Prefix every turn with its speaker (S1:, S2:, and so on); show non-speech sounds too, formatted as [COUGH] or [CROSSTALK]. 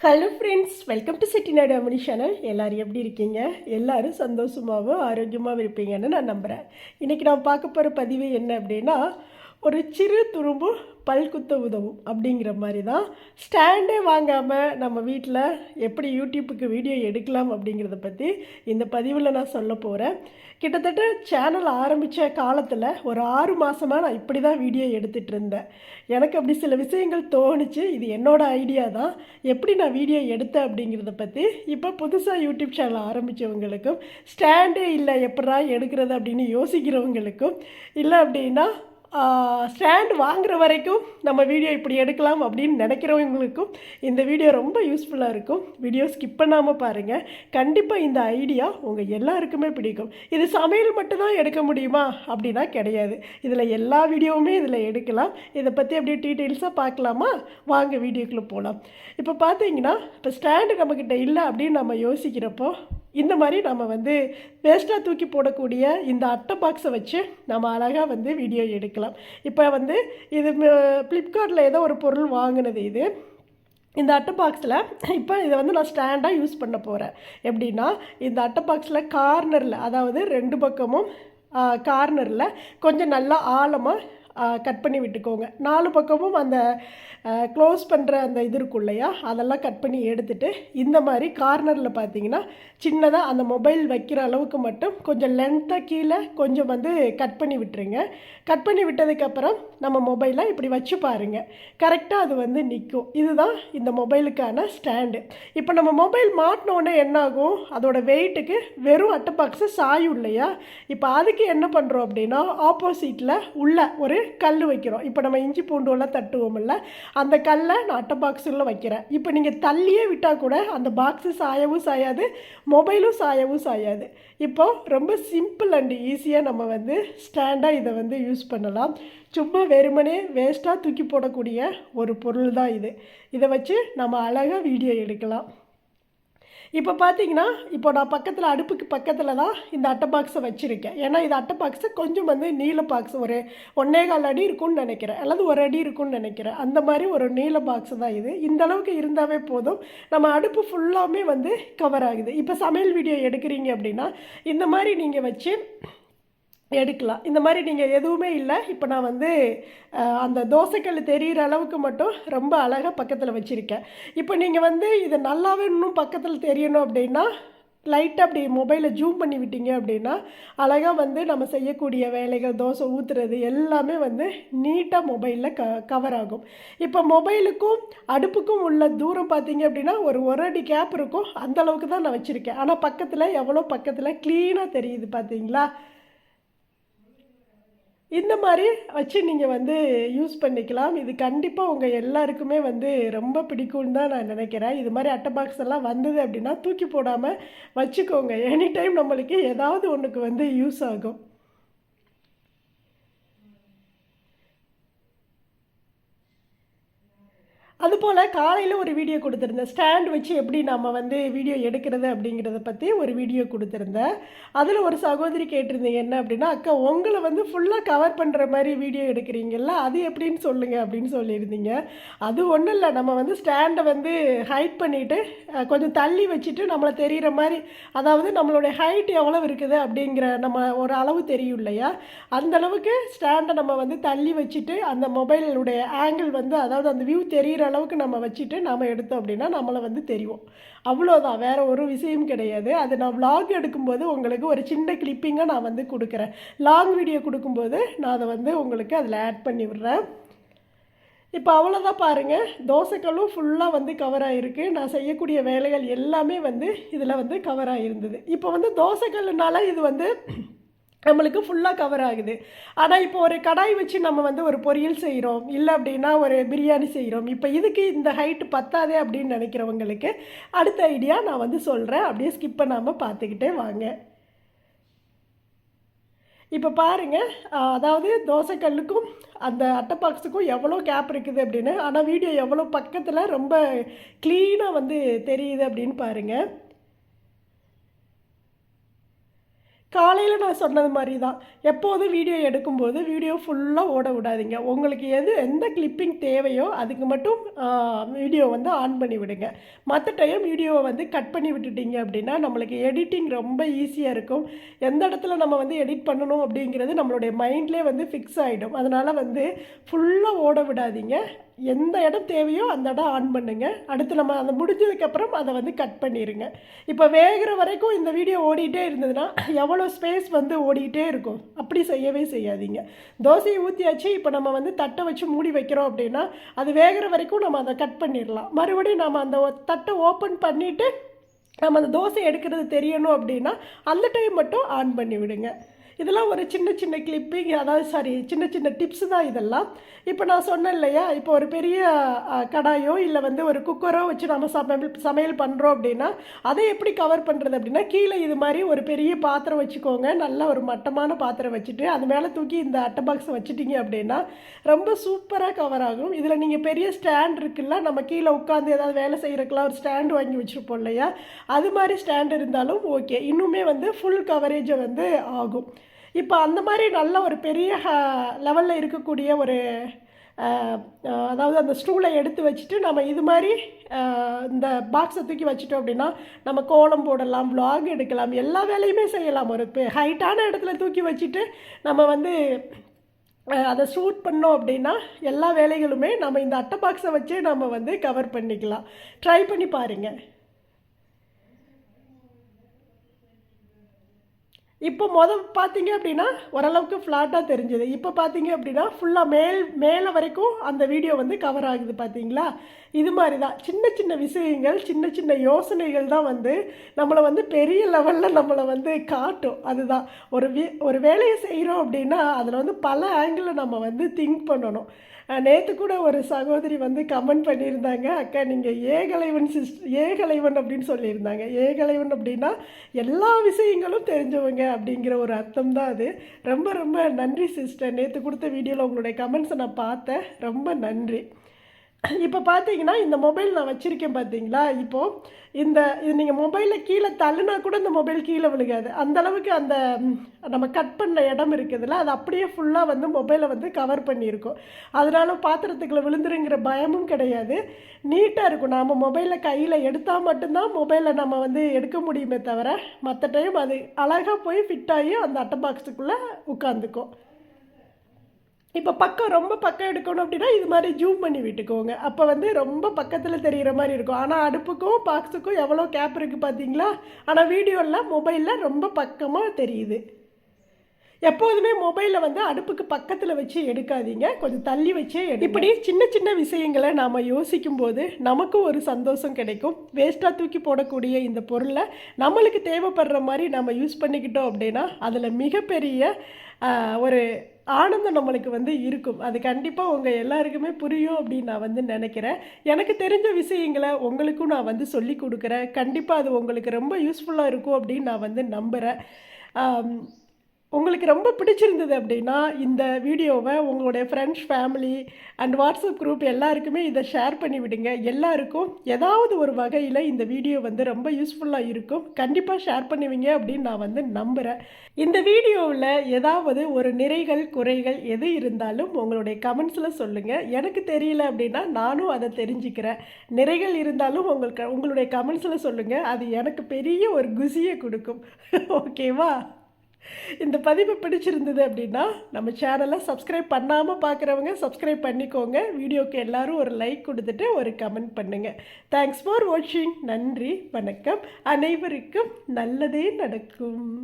S1: Hello friends welcome to Chettinad Amani channel எல்லாரும் எப்படி இருக்கீங்க? எல்லோரும் சந்தோஷமாகவும் ஆரோக்கியமாகவும் இருப்பீங்கன்னு நான் நம்புகிறேன் இன்றைக்கி நான் பார்க்க போகிற பதிவு என்ன அப்படின்னா ஒரு சிறு துரும்பு பல் குத்த உதவும் அப்படிங்கிற மாதிரி தான் ஸ்டாண்டே வாங்காமல் நம்ம வீட்டில் எப்படி யூடியூப்புக்கு வீடியோ எடுக்கலாம் அப்படிங்கிறத பற்றி இந்த பதிவில் நான் சொல்ல போகிறேன் கிட்டத்தட்ட சேனல் ஆரம்பித்த காலத்தில் ஒரு ஆறு மாதமாக நான் இப்படி தான் வீடியோ எடுத்துகிட்டு இருந்தேன். எனக்கு அப்படி சில விஷயங்கள் தோணுச்சு. இது என்னோடய ஐடியா தான். எப்படி நான் வீடியோ எடுத்தேன் அப்படிங்கிறத பற்றி இப்போ புதுசாக யூடியூப் சேனல் ஆரம்பித்தவங்களுக்கும் ஸ்டாண்டே இல்லை எப்படா எடுக்கிறது அப்படின்னு யோசிக்கிறவங்களுக்கும் இல்லை அப்படின்னா ஸ்டாண்ட் வாங்குற வரைக்கும் நம்ம வீடியோ இப்படி எடுக்கலாம் அப்படின்னு நினைக்கிறவங்களுக்கும் இந்த வீடியோ ரொம்ப யூஸ்ஃபுல்லாக இருக்கும். வீடியோ ஸ்கிப் பண்ணாமல் பாருங்கள் கண்டிப்பாக இந்த ஐடியா உங்கள் எல்லாருக்குமே பிடிக்கும். இது சமையல் மட்டும்தான் எடுக்க முடியுமா? அப்படின்னா கிடையாது. இதில் எல்லா வீடியோவுமே இதில் எடுக்கலாம். இதை பற்றி அப்படியே டீட்டெயில்ஸாக பார்க்கலாமா? வாங்க வீடியோக்குள்ளே போகலாம் இப்போ பார்த்தீங்கன்னா இப்போ ஸ்டாண்டு நம்மக்கிட்ட இல்லை அப்படின்னு நம்ம யோசிக்கிறப்போ இந்த மாதிரி நம்ம வந்து வேஸ்ட்டாக தூக்கி போடக்கூடிய இந்த அட்டை பாக்ஸை வச்சு நம்ம அழகாக வந்து வீடியோ எடுக்கலாம். இப்போ வந்து இது ஃப்ளிப்கார்ட்டில் ஏதோ ஒரு பொருள் வாங்கினது இது. இந்த அட்டை பாக்ஸில் இப்போ இதை வந்து நான் ஸ்டாண்டாக யூஸ் பண்ண போகிறேன் எப்படின்னா இந்த அட்டை பாக்ஸில் கார்னரில் அதாவது ரெண்டு பக்கமும் கார்னரில் கொஞ்சம் நல்லா ஆழமாக கட் பண்ணி விட்டுக்கோங்க. நாலு பக்கமும் அந்த க்ளோஸ் பண்ணுற அந்த இது இருக்கும் இல்லையா? அதெல்லாம் கட் பண்ணி எடுத்துகிட்டு இந்த மாதிரி கார்னரில் பார்த்தீங்கன்னா சின்னதாக அந்த மொபைல் வைக்கிற அளவுக்கு மட்டும் கொஞ்சம் லென்த்தாக கீழே கொஞ்சம் வந்து கட் பண்ணி விட்டுருங்க. கட் பண்ணி விட்டதுக்கப்புறம் நம்ம மொபைலை இப்படி வச்சு பாருங்கள் கரெக்டாக அது வந்து நிற்கும் இதுதான் இந்த மொபைலுக்கான ஸ்டாண்டு இப்போ நம்ம மொபைல் மாட்டினோடனே என்னாகும்? அதோட வெயிட்டுக்கு வெறும் அட்டை பாக்ஸு சாயும் இல்லையா? இப்போ அதுக்கு என்ன பண்ணுறோம் அப்படின்னா ஆப்போசிட்டில் உள்ள ஒரு கல் வைக்கிறோம். இப்போ நம்ம இஞ்சி பூண்டுவெல்லாம் தட்டுவோம்ல அந்த கல்லை நான் அட்டை பாக்ஸில் வைக்கிறேன். இப்போ நீங்கள் தள்ளியே விட்டால் கூட அந்த பாக்ஸு சாயவும் சாயாது மொபைலும் சாயவும் சாயாது. இப்போது ரொம்ப சிம்பிள் அண்ட் ஈஸியாக நம்ம வந்து ஸ்டாண்டாக இதை வந்து யூஸ் பண்ணலாம். சும்மா வெறுமனே வேஸ்ட்டாக தூக்கி போடக்கூடிய ஒரு பொருள் தான் இது. இதை வச்சு நம்ம அழகாக வீடியோ எடுக்கலாம். இப்போ பார்த்தீங்கன்னா இப்போ நான் பக்கத்தில் அடுப்புக்கு பக்கத்தில் தான் இந்த அட்டை பாக்ஸை வச்சுருக்கேன். ஏன்னா இது அட்டை பாக்ஸு கொஞ்சம் வந்து நீல பாக்ஸ் ஒரு ஒன்னே கால் அடி இருக்கும்னு நினைக்கிறேன். அல்லது ஒரு அடி இருக்கும்னு நினைக்கிறேன். அந்த மாதிரி ஒரு நீல பாக்ஸ் தான் இது. இந்த அளவுக்கு இருந்தாவே போதும். நம்ம அடுப்பு ஃபுல்லாமே வந்து கவர் ஆகுது. இப்போ சமையல் வீடியோ எடுக்கிறீங்க அப்படின்னா இந்த மாதிரி நீங்கள் வச்சு எடுக்கலாம். இந்த மாதிரி நீங்கள் எதுவுமே இல்லை. இப்போ நான் வந்து அந்த தோசைக்கல் தெரிகிற அளவுக்கு மட்டும் ரொம்ப அழகாக பக்கத்தில் வச்சுருக்கேன். இப்போ நீங்கள் வந்து இது நல்லாவே இன்னும் பக்கத்தில் தெரியணும் அப்படின்னா லைட்டாக அப்படி மொபைலை ஜூம் பண்ணி விட்டீங்க அப்படின்னா அழகாக வந்து நம்ம செய்யக்கூடிய வேலைகள் தோசை ஊற்றுறது எல்லாமே வந்து நீட்டாக மொபைலில் க கவர் ஆகும். இப்போ மொபைலுக்கும் அடுப்புக்கும் உள்ள தூரம் பார்த்தீங்க அப்படின்னா ஒரு ஒரு அடி கேப் இருக்கும். அந்தளவுக்கு தான் நான் வச்சுருக்கேன். ஆனால் பக்கத்தில் எவ்வளோ பக்கத்தில் க்ளீனாக தெரியுது பார்த்தீங்களா இந்த மாதிரி வச்சு நீங்கள் வந்து யூஸ் பண்ணிக்கலாம். இது கண்டிப்பாக உங்கள் எல்லாருக்குமே வந்து ரொம்ப பிடிக்கும்னு தான் நான் நினைக்கிறேன். இது மாதிரி அட்டை பாக்ஸ் எல்லாம் வந்தது அப்படின்னா தூக்கி போடாமல் வச்சுக்கோங்க. எனி டைம் நம்மளுக்கு ஏதாவது ஒன்றுக்கு வந்து யூஸ் ஆகும். அதுபோல் காலையில் ஒரு வீடியோ கொடுத்துருந்தேன். ஸ்டாண்ட் வச்சு எப்படி நம்ம வந்து வீடியோ எடுக்கிறது அப்படிங்கிறத பற்றி ஒரு வீடியோ கொடுத்துருந்தேன். அதில் ஒரு சகோதரி கேட்டிருந்தீங்க என்ன அப்படின்னா அக்கா உங்களை வந்து ஃபுல்லாக கவர் பண்ணுற மாதிரி வீடியோ எடுக்கிறீங்கல்ல அது எப்படின்னு சொல்லுங்கள் அப்படின்னு சொல்லியிருந்தீங்க. அது ஒன்றும் இல்லை நம்ம வந்து ஸ்டாண்டை வந்து ஹைட் பண்ணிவிட்டு கொஞ்சம் தள்ளி வச்சுட்டு நம்மளை தெரிகிற மாதிரி அதாவது நம்மளுடைய ஹைட் எவ்வளோ இருக்குது அப்படிங்கிற நம்ம ஒரு அளவு தெரியும் இல்லையா? அந்த அளவுக்கு ஸ்டாண்டை நம்ம வந்து தள்ளி வச்சுட்டு அந்த மொபைலுடைய ஆங்கிள் வந்து அதாவது அந்த வியூ தெரிகிற அளவுக்கு நம்ம வச்சுட்டு நம்ம எடுத்தோம் அப்படின்னா நம்மளை வந்து தெரியும். அவ்வளோதான் வேறு ஒரு விஷயம் கிடையாது. அது நான் விலாக் எடுக்கும்போது உங்களுக்கு ஒரு சின்ன கிளிப்பிங்காக நான் வந்து கொடுக்குறேன். லாங் வீடியோ கொடுக்கும்போது நான் அதை வந்து உங்களுக்கு அதில் ஆட் பண்ணி விடுறேன். இப்போ அவ்வளோதான் பாருங்கள் தோசைக்கல்லும் ஃபுல்லாக வந்து கவர் ஆகிருக்கு நான் செய்யக்கூடிய வேலைகள் எல்லாமே வந்து இதில் வந்து கவர் ஆகிருந்தது இப்போ வந்து தோசைக்கல்லுனால இது வந்து நம்மளுக்கு ஃபுல்லாக கவர் ஆகுது. ஆனால் இப்போ ஒரு கடாய் வச்சு நம்ம வந்து ஒரு பொரியல் செய்கிறோம் இல்லை அப்படின்னா ஒரு பிரியாணி செய்கிறோம் இப்போ இதுக்கு இந்த ஹைட்டு பத்தாதே அப்படின்னு நினைக்கிறவங்களுக்கு அடுத்த ஐடியா நான் வந்து சொல்கிறேன் அப்படியே ஸ்கிப் பண்ணாமல் பார்த்துக்கிட்டே வாங்க. இப்போ பாருங்கள் அதாவது தோசைக்கல்லுக்கும் அந்த அட்டை பாக்ஸுக்கும் எவ்வளோ கேப் இருக்குது அப்படின்னு. ஆனால் வீடியோ எவ்வளோ பக்கத்தில் ரொம்ப க்ளீனாக வந்து தெரியுது அப்படின்னு பாருங்கள் காலையில் நான் சொன்னது மாதிரி தான் எப்போதும் வீடியோ எடுக்கும்போது வீடியோ ஃபுல்லாக ஓட விடாதீங்க. உங்களுக்கு எது எந்த கிளிப்பிங் தேவையோ அதுக்கு மட்டும் வீடியோ வந்து ஆன் பண்ணி விடுங்க. மற்ற டைம் வீடியோவை வந்து கட் பண்ணி விட்டுட்டீங்க அப்படின்னா நம்மளுக்கு எடிட்டிங் ரொம்ப ஈஸியாக இருக்கும். எந்த இடத்துல நம்ம வந்து எடிட் பண்ணணும் அப்படிங்கிறது நம்மளுடைய மைண்ட்லேயே வந்து ஃபிக்ஸ் ஆகிடும் அதனால் வந்து ஃபுல்லாக ஓட விடாதீங்க. எந்த இடம் தேவையோ அந்த இடம் ஆன் பண்ணுங்கள் அடுத்து நம்ம அதை முடிஞ்சதுக்கப்புறம் அதை வந்து கட் பண்ணிடுங்க இப்போ வேகிற வரைக்கும் இந்த வீடியோ ஓடிட்டே இருந்ததுன்னா எவ்வளோ ஸ்பேஸ் வந்து ஓடிக்கிட்டே இருக்கும்? அப்படி செய்யவே செய்யாதீங்க. தோசையை ஊற்றியாச்சு இப்போ நம்ம வந்து தட்டை வச்சு மூடி வைக்கிறோம் அப்படின்னா அது வேகிற வரைக்கும் நம்ம அதை கட் பண்ணிடலாம். மறுபடியும் நம்ம அந்த தட்டை ஓப்பன் பண்ணிவிட்டு நம்ம அந்த தோசை எடுக்கிறது தெரியணும் அப்படின்னா அந்த டைம் மட்டும் ஆன் பண்ணி விடுங்க இதெல்லாம் ஒரு சின்ன சின்ன கிளிப்பிங் அதாவது சாரி சின்ன சின்ன டிப்ஸ் தான் இதெல்லாம். இப்போ நான் சொன்னேன் இல்லையா இப்போ ஒரு பெரிய கடாயோ இல்லை வந்து ஒரு குக்கரோ வச்சு நம்ம சமையல் சமையல் பண்ணுறோம் அப்படின்னா அதை எப்படி கவர் பண்ணுறது அப்படின்னா கீழே இது மாதிரி ஒரு பெரிய பாத்திரம் வச்சுக்கோங்க. நல்ல ஒரு மட்டமான பாத்திரம் வச்சுட்டு அது மேலே தூக்கி இந்த அட்டை பாக்ஸை வச்சுட்டீங்க அப்படின்னா ரொம்ப சூப்பராக கவர் ஆகும். இதில் நீங்கள் பெரிய ஸ்டாண்ட் இருக்குல்ல நம்ம கீழே உட்காந்து ஏதாவது வேலை செய்கிறதுக்குலாம் ஒரு ஸ்டாண்டு வாங்கி வச்சுருப்போம் இல்லையா அது மாதிரி ஸ்டாண்ட் இருந்தாலும் ஓகே இன்னுமே வந்து ஃபுல் கவரேஜை வந்து ஆகும். இப்போ அந்த மாதிரி நல்ல ஒரு பெரிய லெவலில் இருக்கக்கூடிய ஒரு அதாவது அந்த ஸ்டூலை எடுத்து வச்சுட்டு நம்ம இது மாதிரி இந்த பாக்ஸை தூக்கி வச்சுட்டோம் அப்படின்னா நம்ம கோலம் போடலாம் vlog எடுக்கலாம் எல்லா வேலையுமே செய்யலாம். ஒரு ஹைட்டான இடத்துல தூக்கி வச்சுட்டு நம்ம வந்து அதை ஷூட் பண்ணோம் அப்படின்னா எல்லா வேலைகளுமே நம்ம இந்த அட்டை பாக்ஸை வச்சே நம்ம வந்து கவர் பண்ணிக்கலாம். ட்ரை பண்ணி பாருங்கள் இப்போ மொதல் பார்த்தீங்க அப்படின்னா ஓரளவுக்கு ஃப்ளாட்டாக தெரிஞ்சுது. இப்போ பார்த்தீங்க அப்படின்னா ஃபுல்லாக மேல் மேலே வரைக்கும் அந்த வீடியோ வந்து கவர் ஆகுது பார்த்தீங்களா இது மாதிரி தான். சின்ன சின்ன விஷயங்கள் சின்ன சின்ன யோசனைகள் தான் வந்து நம்மளை வந்து பெரிய லெவலில் நம்மளை வந்து காட்டும். அதுதான். ஒரு வி ஒரு வேலையை செய்கிறோம் அப்படின்னா அதில் வந்து பல ஆங்கிளில் நம்ம வந்து திங்க் பண்ணணும். நேற்று கூட ஒரு சகோதரி வந்து கமெண்ட் பண்ணியிருந்தாங்க. அக்கா நீங்கள் ஏகலைவன் சிஸ்ட் ஏகலைவன் அப்படின்னு சொல்லியிருந்தாங்க. ஏகலைவன் அப்படின்னா எல்லா விஷயங்களும் தெரிஞ்சவங்க அப்படிங்கிற ஒரு அர்த்தம் தான் அது. ரொம்ப ரொம்ப நன்றி சிஸ்டர் நேற்று கொடுத்த வீடியோவில் உங்களுடைய கமெண்ட்ஸை நான் பார்த்தேன். ரொம்ப நன்றி. இப்போ பார்த்தீங்கன்னா இந்த மொபைல் நான் வச்சுருக்கேன் பார்த்தீங்களா இப்போது இந்த இது நீங்கள் மொபைலில் கீழே தள்ளுனா கூட இந்த மொபைல் கீழே விழுகாது. அந்த அளவுக்கு அந்த நம்ம கட் பண்ண இடம் இருக்குதுல்ல அது அப்படியே ஃபுல்லாக வந்து மொபைலை வந்து கவர் பண்ணியிருக்கோம். அதனால பாத்திரத்துக்குள்ளே விழுந்துருங்கிற பயமும் கிடையாது. நீட்டாக இருக்கும். நாம் மொபைலில் கையில் எடுத்தால் மட்டும்தான் மொபைலை நம்ம வந்து எடுக்க முடியுமே தவிர மற்ற டைம் அது அழகாக போய் ஃபிட் ஆகி அந்த அட்டை பாக்ஸுக்குள்ளே உட்காந்துக்கும். இப்போ பக்கம் ரொம்ப பக்கம் எடுக்கணும் அப்படின்னா இது மாதிரி ஜூம் பண்ணி விட்டுக்கோங்க. அப்போ வந்து ரொம்ப பக்கத்தில் தெரிகிற மாதிரி இருக்கும். ஆனால் அடுப்புக்கும் பாக்ஸுக்கும் எவ்வளோ கேப் இருக்குது பார்த்தீங்களா ஆனால் வீடியோவில் மொபைலில் ரொம்ப பக்கமாக தெரியுது. எப்போதுமே மொபைலில் வந்து அடுப்புக்கு பக்கத்தில் வச்சு எடுக்காதீங்க. கொஞ்சம் தள்ளி வச்சே எடு இப்படி சின்ன சின்ன விஷயங்களை நாம் யோசிக்கும் போது நமக்கும் ஒரு சந்தோஷம் கிடைக்கும். வேஸ்ட்டாக தூக்கி போடக்கூடிய இந்த பொருளை நம்மளுக்கு தேவைப்படுற மாதிரி நம்ம யூஸ் பண்ணிக்கிட்டோம் அப்படின்னா அதில் மிகப்பெரிய ஒரு ஆனந்தம் நம்மளுக்கு வந்து இருக்கும். அது கண்டிப்பாக உங்கள் எல்லாருக்குமே புரியும் அப்படின்னு நான் வந்து நினைக்கிறேன். எனக்கு தெரிஞ்ச விஷயங்களை உங்களுக்கும் நான் வந்து சொல்லி கொடுக்குறேன். கண்டிப்பாக அது உங்களுக்கு ரொம்ப யூஸ்ஃபுல்லாக இருக்கும் அப்படின்னு நான் வந்து நம்புகிறேன் உங்களுக்கு ரொம்ப பிடிச்சிருந்தது அப்படின்னா இந்த வீடியோவை உங்களுடைய friends family and WhatsApp group எல்லாருக்குமே இதை ஷேர் பண்ணி விடுங்க. எல்லாருக்கும் ஏதாவது ஒரு வகையில் இந்த வீடியோ வந்து ரொம்ப யூஸ்ஃபுல்லாக இருக்கும். கண்டிப்பாக ஷேர் பண்ணுவீங்க அப்படின்னு நான் வந்து நம்புகிறேன் இந்த வீடியோவில் ஏதாவது ஒரு நிறைகள் குறைகள் எது இருந்தாலும் உங்களுடைய கமெண்ட்ஸில் சொல்லுங்கள் எனக்கு தெரியல அப்படின்னா நானும் அதை தெரிஞ்சுக்கிறேன். நிறைகள் இருந்தாலும் உங்களுக்கு உங்களுடைய கமெண்ட்ஸில் சொல்லுங்கள் அது எனக்கு பெரிய ஒரு குசியை கொடுக்கும். [LAUGHS] ஓகேவா இந்த பதிவு பிடிச்சிருந்தது அப்படின்னா நம்ம சேனலை சப்ஸ்கிரைப் பண்ணாமல் பார்க்குறவங்க சப்ஸ்கிரைப் பண்ணிக்கோங்க. வீடியோக்கு எல்லோரும் ஒரு லைக் கொடுத்துட்டு ஒரு கமெண்ட் பண்ணுங்கள் தேங்க்ஸ் ஃபார் வாட்சிங் நன்றி வணக்கம். அனைவருக்கும் நல்லதே நடக்கும்.